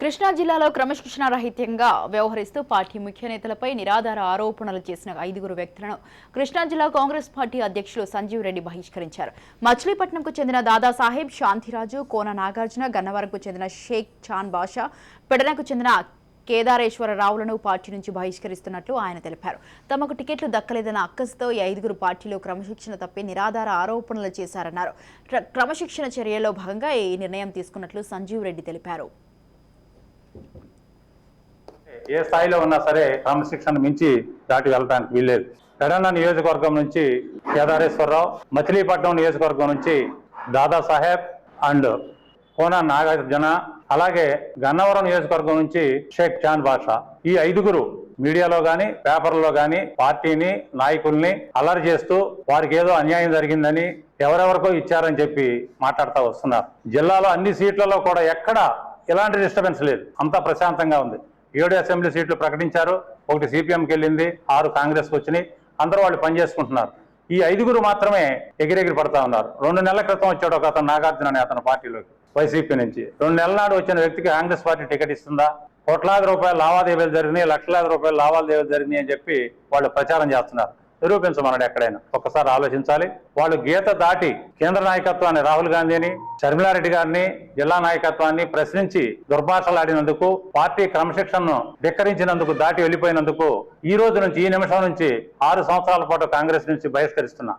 కృష్ణా జిల్లాలో క్రమశిక్షణ రహితంగా వ్యవహరిస్తూ పార్టీ ముఖ్య నేతలపై నిరాధార ఆరోపణలు చేసిన ఐదుగురు వ్యక్తులను కృష్ణా జిల్లా కాంగ్రెస్ పార్టీ అధ్యక్షులు సంజీవ్ రెడ్డి బహిష్కరించారు. మచిలీపట్నంకు చెందిన దాదాసాహెబ్ శాంతిరాజు కోన నాగార్జున గన్నవరంకు చెందిన షేక్ చాన్ బాషా పెడనకు చెందిన కేదారేశ్వరరావులను పార్టీ నుంచి బహిష్కరిస్తున్నట్లు ఆయన తెలిపారు. తమకు టికెట్లు దక్కలేదన్న అక్కసుతో ఈ ఐదుగురు పార్టీలో క్రమశిక్షణ తప్పి నిరాధార ఆరోపణలు చేశారన్నారు. క్ర- క్రమశిక్షణ చర్యలో భాగంగా ఈ నిర్ణయం తీసుకున్నట్లు సంజీవ్ రెడ్డి తెలిపారు. ఏ స్థాయిలో ఉన్నా సరే క్రమశిక్షణ మించి దాటి వెళ్ళడానికి వీల్లేదు. పెడన్న నియోజకవర్గం నుంచి కేదారేశ్వరరావు మచిలీపట్నం నియోజకవర్గం నుంచి దాదాసాహెబ్ అండ్ కోన నాగార్జున అలాగే గన్నవరం నియోజకవర్గం నుంచి షేక్ చాంద్ బాషా ఈ ఐదుగురు మీడియాలో గాని పేపర్లో గాని పార్టీని నాయకుల్ని అల్లరి చేస్తూ వారికి ఏదో అన్యాయం జరిగిందని ఎవరెవరికో ఇచ్చారని చెప్పి మాట్లాడుతూ వస్తున్నారు. జిల్లాలో అన్ని సీట్లలో కూడా ఎక్కడ ఎలాంటి డిస్టర్బెన్స్ లేదు. అంతా ప్రశాంతంగా ఉంది. ఏడు అసెంబ్లీ సీట్లు ప్రకటించారు. ఒకటి సిపిఎంకి వెళ్ళింది ఆరు కాంగ్రెస్కి వచ్చినాయి. అందరూ వాళ్ళు పనిచేసుకుంటున్నారు. ఈ ఐదుగురు మాత్రమే ఎగిరెగిరి పడతా ఉన్నారు. రెండు నెలల క్రితం వచ్చాడు ఒక అతను నాగార్జున అనే అతను పార్టీలోకి వైసీపీ నుంచి. రెండు నెలల నాడు వచ్చిన వ్యక్తికి కాంగ్రెస్ పార్టీ టికెట్ ఇస్తుందా? కోట్లాది రూపాయల లావాదేవీలు జరిగినాయి లక్షలాది రూపాయల లావాదేవీలు జరిగినాయి అని చెప్పి వాళ్ళు ప్రచారం చేస్తున్నారు. నిరూపించమన్నాడు ఎక్కడైనా. ఒక్కసారి ఆలోచించాలి. వాళ్ళు గీత దాటి కేంద్ర నాయకత్వాన్ని రాహుల్ గాంధీని షర్మిలారెడ్డి గారిని జిల్లా నాయకత్వాన్ని ప్రశ్నించి దుర్భాషలాడినందుకు పార్టీ క్రమశిక్షణను ధిక్కరించినందుకు దాటి వెళ్ళిపోయినందుకు ఈ రోజు నుంచి ఈ నిమిషం నుంచి ఆరు సంవత్సరాల పాటు కాంగ్రెస్ నుంచి బహిష్కరిస్తున్నా.